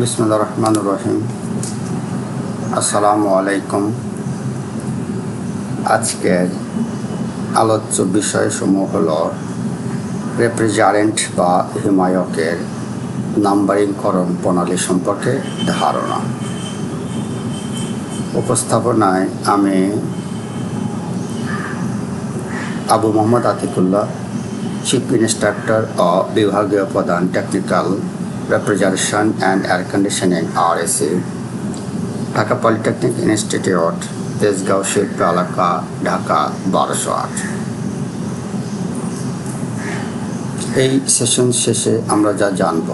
বিসমুল্লা রহমান রহিম। আসসালামু আলাইকুম। আজকের আলোচ্য বিষয়সমূহ হল রেপ্রেজারেন্ট বা হিমায়কের নাম্বারিংকরণ প্রণালী সম্পর্কে ধারণা। উপস্থাপনায় আমি আবু মোহাম্মদ আতিকুল্লাহ, চিফ ইনস্ট্রাক্টর ও বিভাগীয় প্রধান technical and air conditioning R AC Dhaka polytechnic institute Tejgaon শিল্প এলাকা ঢাকা বারোশো আট এই সেশন শেষে আমরা যা জানব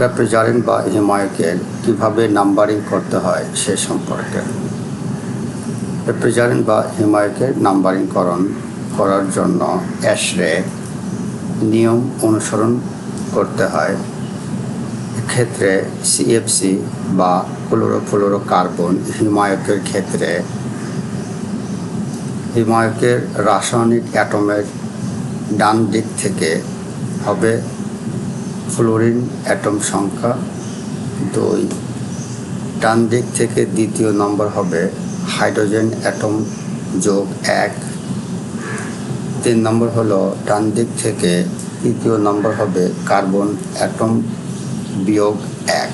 রেফ্রিজারেন্ট বা হিমায়কের কীভাবে নাম্বারিং করতে হয় সে সম্পর্কে। রেফ্রিজারেন্ট বা হিমায়কের নাম্বারিংকরণ করার জন্য অ্যাশরে নিয়ম অনুসরণ করতে হয়। ক্ষেত্রে সিএফসি বা ক্লোরোফ্লোরো কার্বন হিমায়কের ক্ষেত্রে হিমায়কের রাসায়নিক অ্যাটমের ডান দিক থেকে হবে ফ্লোরিন অ্যাটম সংখ্যা দুই। ডান দিক থেকে দ্বিতীয় নম্বর হবে হাইড্রোজেন অ্যাটম যোগ এক। তিন নম্বর হলো ডান দিক থেকে তৃতীয় নম্বর হবে কার্বন অ্যাটম বিয়োগ এক।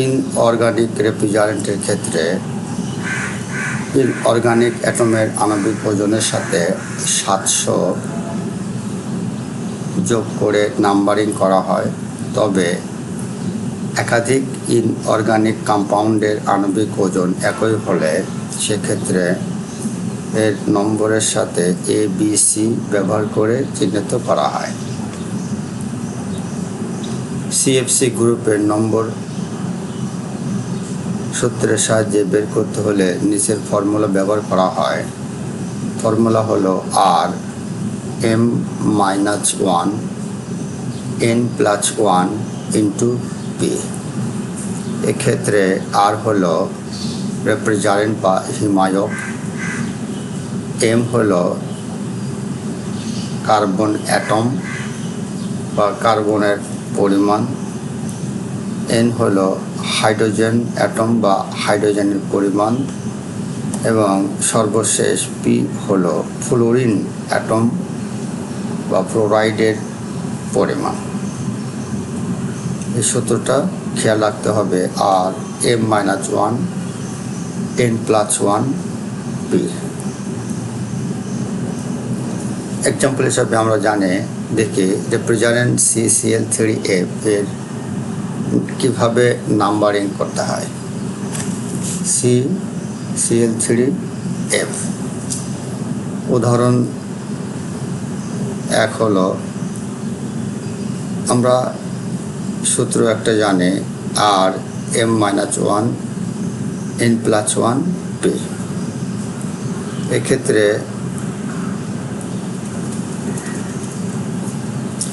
ইন অর্গানিক রেফ্রিজারেন্টের ক্ষেত্রে ইন অর্গানিক অ্যাটমের আণবিক ওজনের সাথে সাতশো যোগ করে নাম্বারিং করা হয়। তবে একাধিক ইন অর্গানিক কম্পাউন্ডের আণবিক ওজন একই হলে সেক্ষেত্রে এর নম্বরের সাথে এ বি সি ব্যবহার করে চিহ্নিত করা হয়। সিএফসি গ্রুপের নম্বর সূত্রের সাহায্যে বের করতে হলে নিচের ফর্মুলা ব্যবহার করা হয়। ফর্মুলা হলো R M minus one N plus one into P এক্ষেত্রে আর হলো রেফ্রিজারেন্ট বা হিমায়ক এম হলো কার্বন অ্যাটম বা কার্বনের পরিমাণ। এন হলো হাইড্রোজেন অ্যাটম বা হাইড্রোজেনের পরিমাণ। এবং সর্বশেষ পি হলো ফ্লোরিন অ্যাটম বা ফ্লোরাইডের পরিমাণ। এই সূত্রটা খেয়াল রাখতে হবে R M minus one N plus one P example হিসাবে আমরা জানি, দেখি refrigerant C Cl three F এর কীভাবে নাম্বারিং করতে হয়। সি সিএল থ্রি এফ উদাহরণ এক হলো, আমরা সূত্র একটা জানি R M minus one N plus one P এক্ষেত্রে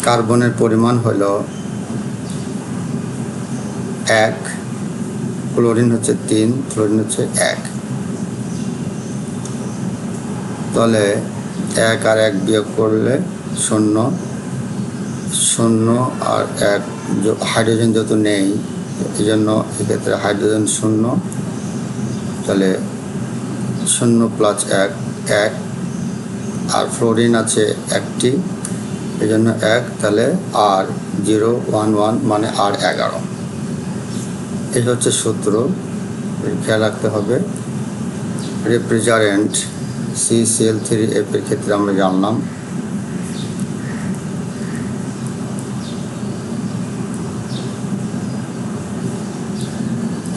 কার্বনের পরিমাণ হল এক, ক্লোরিন হচ্ছে তিন ফ্লোরিন হচ্ছে এক। তাহলে এক আর এক বিয়োগ করলে শূন্য। শূন্য আর এক হাইড্রোজেন যেহেতু নেই এই জন্য এক্ষেত্রে হাইড্রোজেন শূন্য। তাহলে শূন্য প্লাস এক এক। আর ফ্লোরিন আছে একটি। এই জন্য এক তাহলে আর জিরো ওয়ান ওয়ান মানে আর এগারো। এই হচ্ছে সূত্র। খেয়াল রাখতে হবে। Refrigerant C C L three এফের ক্ষেত্রে আমরা জানলাম।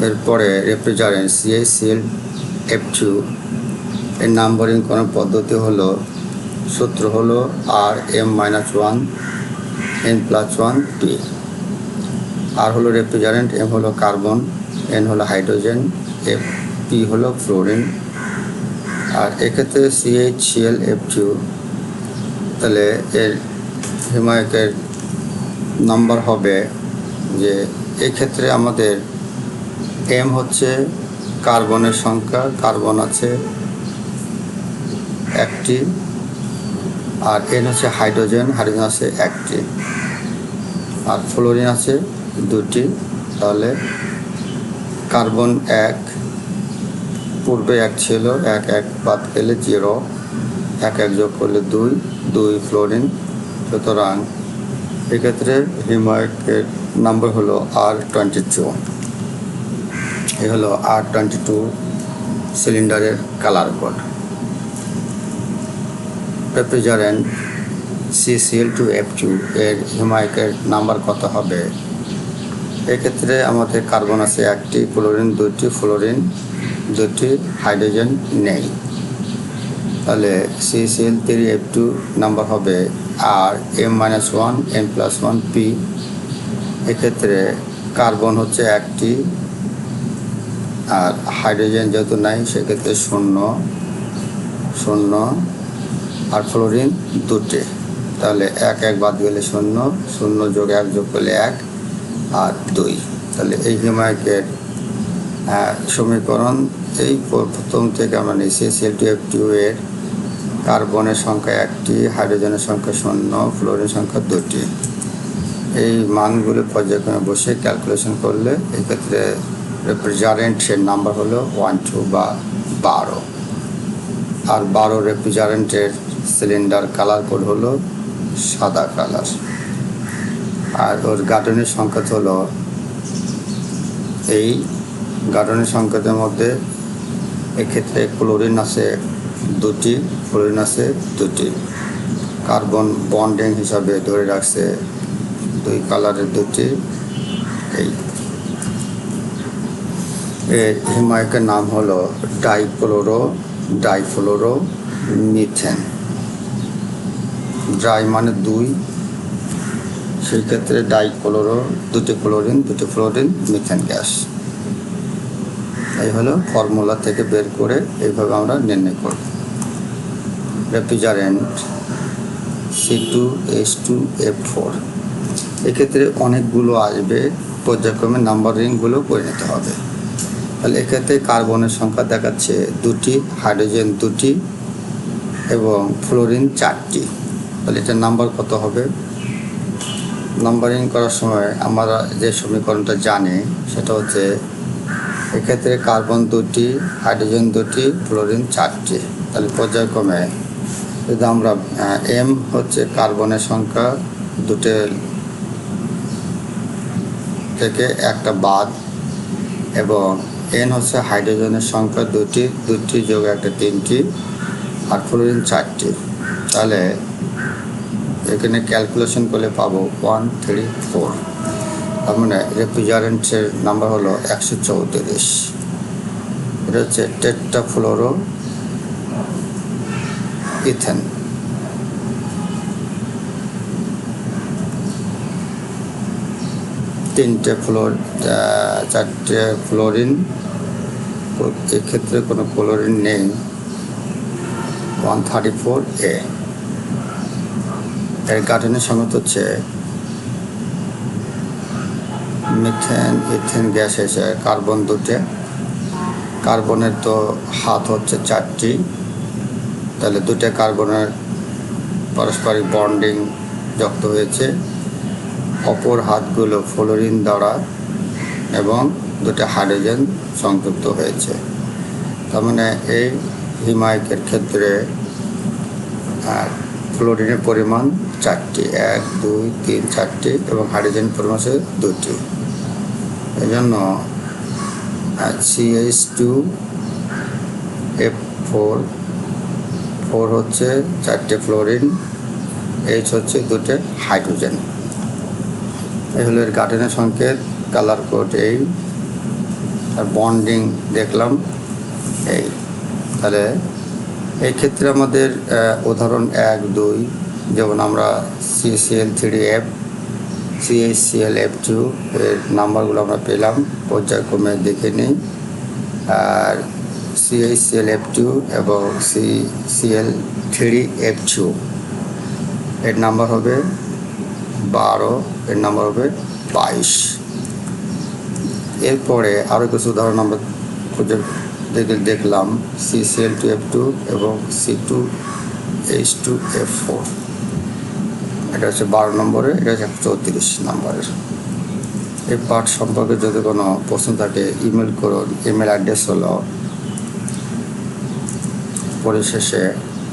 এরপরে রেফ্রিজারেন্ট সিএসিএল এফ টু এর নাম্বারিং কোনো পদ্ধতি হলো সূত্র হলো R M minus one N plus one P R হলো রেফ্রিজারেন্ট এম হলো কার্বন এন হলো হাইড্রোজেন এফ পি হলো ফ্লোরিন আর এক্ষেত্রে সিএইচ সিএল এফ টু তাহলে এর হিমায়কের নম্বর হবে যে এক্ষেত্রে আমাদের এম হচ্ছে কার্বনের সংখ্যা কার্বন আছে একটি আর এন হচ্ছে হাইড্রোজেন হাইড্রোজেন আছে একটি। আর ফ্লোরিন আছে দুটি, তাহলে কার্বন এক, পূর্বে এক ছিল, এক এক বাদ গেলে জিরো এক এক যোগ করলে দুই দুই ফ্লোরিন সুতরাং এক্ষেত্রে হিমায়কের নাম্বার হলো আর টোয়েন্টি টু এ হলো আর টোয়েন্টি টু সিলিন্ডারের colour code refrigerant CCl two F two এর হিমায়কের নাম্বার কত হবে? এক্ষেত্রে আমাদের কার্বন আছে একটি ক্লোরিন দুটি ফ্লোরিন দুটি হাইড্রোজেন নেই। তাহলে CCl three F two number হবে R M minus one M plus one P এক্ষেত্রে কার্বন হচ্ছে একটি আর হাইড্রোজেন যেহেতু নাই, সেক্ষেত্রে শূন্য শূন্য আর ফ্লোরিন দুটি। তাহলে এক এক বাদ গেলে শূন্য শূন্য যোগ এক যোগ করলে এক আর দুই। তাহলে এই হিমায়কের সমীকরণ, এই প্রথম থেকে আমরা নিয়েছি সিএল টু এফ টু এর কার্বনের সংখ্যা একটি, হাইড্রোজেনের সংখ্যা শূন্য, ফ্লোরিন সংখ্যা দুটি। এই মানগুলো পর্যায়ক্রমে বসে ক্যালকুলেশন করলে এক্ষেত্রে রেফ্রিজারেন্টের নাম্বার হলো ওয়ান টু বা বারো। আর বারো রেফ্রিজারেন্টের সিলিন্ডার কালার কোড হলো সাদা কালার। আর ওর গার্ডেনের সংকেত হলো এই গার্ডেনের সংকেতের মধ্যে এক্ষেত্রে ক্লোরিন আছে দুটি ফ্লোরিন আছে দুটি। কার্বন বন্ডিং হিসাবে ধরে রাখছে দুই কালারের দুটি, এই। হিমায়কের নাম হলো ডাইক্লোরো ডাইফ্লোরো মিথেন ড্রাই মানে দুই। সেই ক্ষেত্রে ডাইক্লোরো দুটি ক্লোরিন দুটি ফ্লোরিন মিথেন গ্যাস এই হলো ফর্মুলা থেকে বের করে এইভাবে আমরা নির্ণয় করব। Refrigerant C two H two F four এক্ষেত্রে অনেকগুলো আসবে, পর্যায়ক্রমে নাম্বারিংগুলো করে নিতে হবে। তাহলে এক্ষেত্রে কার্বনের সংখ্যা দেখাচ্ছে দুটি হাইড্রোজেন দুটি, এবং ফ্লোরিন চারটি। তাহলে এটার নাম্বার কত হবে? নাম্বারিং করার সময় আমরা যে সমীকরণটা জানি, সেটা হচ্ছে এক্ষেত্রে কার্বন দুটি হাইড্রোজেন দুটি ফ্লোরিন চারটি। তাহলে পর্যায়ক্রমে যদি আমরা এম হচ্ছে কার্বনের সংখ্যা, দুটো থেকে একটা বাদ, এবং এন হচ্ছে হাইড্রোজেনের সংখ্যা দুটি দুটি যোগ একটা তিনটি, আর ফ্লোরিন চারটি। তাহলে এখানে ক্যালকুলেশন করলে পাবো ওয়ান থ্রি ফোর তার মানে রেফ্রিজারেন্টের নাম্বার হলো একশো চৌত্রিশ। এটা হচ্ছে টেট্টা ফ্লোরো ইথেন তিনটে ফ্লোর চারটে ফ্লোরিন এক্ষেত্রে কোনো ক্লোরিন নেই। ওয়ান থার্টি ফোর এ এর গাঠনের সংগত হচ্ছে মিথেন, ইথেন গ্যাস এসে কার্বন দুটে। কার্বনের তো হাত হচ্ছে চারটি। তাহলে দুটো কার্বনের পারস্পরিক বন্ডিং যুক্ত হয়েছে। অপর হাতগুলো ফ্লোরিন দ্বারা এবং দুটো হাইড্রোজেন সংযুক্ত হয়েছে। তার মানে এই হিমায়কের ক্ষেত্রে ফ্লোরিনের পরিমাণ চারটি, এক, দুই, তিন, চারটি এবং হাইড্রোজেন পরিমাণ দুটি এই জন্য CH two F four four হচ্ছে চারটে ফ্লোরিন এইচ হচ্ছে দুটো হাইড্রোজেন এই হলো এর গার্ডেনের সংকেত কালার কোড এই। আর বন্ডিং দেখলাম এই। তাহলে এই ক্ষেত্রে আমাদের উদাহরণ এক, দুই যেমন আমরা সিসিএল থ্রি এফ সিএসসিএল এফ টু এর নাম্বারগুলো আমরা পেলাম, পর্যায়ক্রমে দেখে নিই। আর সিএসসিএল এফ টু এবং C Cl three F two এর নাম্বার হবে বারো, এর নাম্বার হবে বাইশ। এরপরে আরও কিছু উদাহরণ আমরা খুঁজে দেখে দেখলাম C C L two F two এবং C two H two F four এটা হচ্ছে বারো নম্বরে এটা হচ্ছে চৌত্রিশ নম্বরের। এই পাঠ সম্পর্কে যদি কোনো প্রশ্ন থাকে, ইমেল করুন, ইমেল অ্যাড্রেস হলো পরিশেষে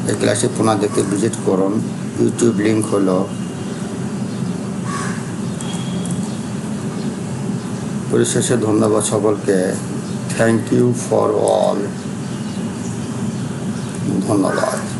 এই ক্লাসে পুনঃ দেখতে ভিজিট করুন। ইউটিউব লিঙ্ক হলো পরিশেষে ধন্যবাদ সকলকে। Thank you for all. ধন্যবাদ।